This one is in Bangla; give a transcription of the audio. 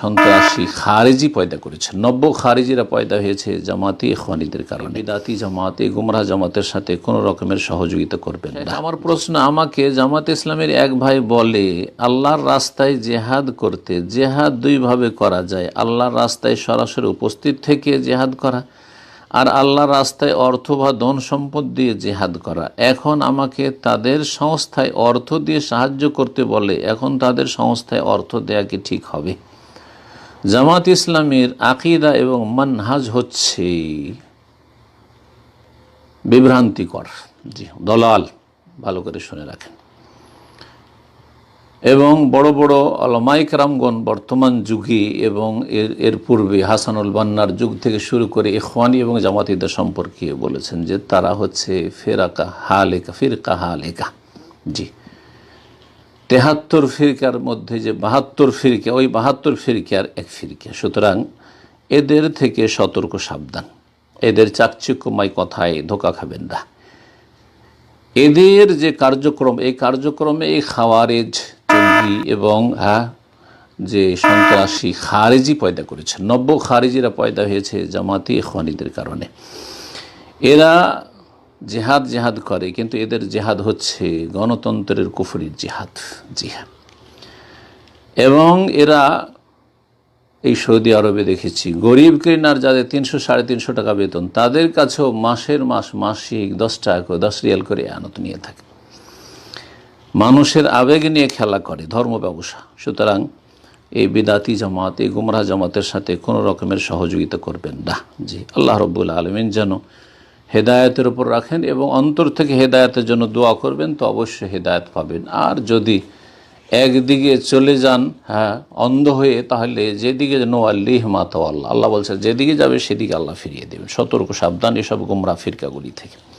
সন্ত্রাসী খারেজি পয়দা করেছে। নব্য খারেজিরা পয়দা হয়েছে জামাতি ইখওয়ানিদের কারণে। বিদাতি জামাত এই গুমরাহ জামাতের সাথে কোনো রকমের সহযোগিতা করবেন না। আমার প্রশ্ন, আমাকে জামাত ইসলামের এক ভাই বলে, আল্লাহর রাস্তায় জেহাদ করতে জেহাদ দুইভাবে করা যায়। আল্লাহর রাস্তায় সরাসরি উপস্থিত থেকে জেহাদ করা আর আল্লাহর রাস্তায় অর্থ বা ধন সম্পদ দিয়ে জেহাদ করা। এখন আমাকে তাদের সংস্থায় অর্থ দিয়ে সাহায্য করতে বলে, এখন তাদের সংস্থায় অর্থ দেয়া কি ঠিক হবে? জামাত ইসলামের আকিদা এবং মানহাজ হচ্ছে বিভ্রান্তিকর। জি, দলাল, ভালো করে শুনে রাখেন। এবং বড় বড় অলমাইক রামগণ বর্তমান যুগে এবং এর এর পূর্বে হাসানুল বান্নার যুগ থেকে শুরু করে ইখওয়ানি এবং জামাতিদের সম্পর্কে বলেছেন যে তারা হচ্ছে ফেরাকা হালেকা, ফিরকা হালেকা। জি। তেহাত্তর ফিরকার মধ্যে যে বাহাত্তর ফিরকা, ওই বাহাত্তর ফিরকার এক ফিরকা। সুতরাং এদের থেকে সতর্ক সাবধান। এদের চাকচিক্যময় কথায় ধোকা খাবেন না। এদের যে কার্যক্রম, এই কার্যক্রমে এই খাওয়ারেজ, জঙ্গি এবং হ্যাঁ যে সন্ত্রাসী খারেজি পয়দা করেছে নব্য খারেজিরা পয়দা হয়েছে জামাতি ইখওয়ানিদের কারণে। এরা জেহাদ জেহাদ করে, কিন্তু এদের জেহাদ হচ্ছে গণতন্ত্রের কুফরির জেহাদ জি হ্যাঁ এবং এরা এই সৌদি আরবে দেখেছি, গরিব ক্লিনার যাদের তিনশো সাড়ে তিনশো টাকা বেতন, তাদের কাছেও মাসের মাস মাসিক দশ টাকা করে, দশ রিয়াল করে আনত নিয়ে থাকে। মানুষের আবেগ নিয়ে খেলা করে, ধর্ম ব্যবসা। সুতরাং এই বিদাতি জামাত, এই গুমরাহ জামাতের সাথে কোনো রকমের সহযোগিতা করবেন না। জি, আল্লাহ রব্বুল আলমিন যেন হেদায়তের উপর রাখেন এবং অন্তর থেকে হেদায়তের জন্য দোয়া করবেন, তো অবশ্যই হেদায়ত পাবেন। আর যদি একদিকে চলে যান হ্যাঁ অন্ধ হয়ে, তাহলে যেদিকে নোয়াল্লিহ আল্লিহ মাতো আল্লাহ আল্লাহ বলছে যেদিকে যাবে সেদিকে আল্লাহ ফিরিয়ে দেবেন। সতর্ক, সাবধান, এসব গুমরা, ফিরকাগুলি থেকে।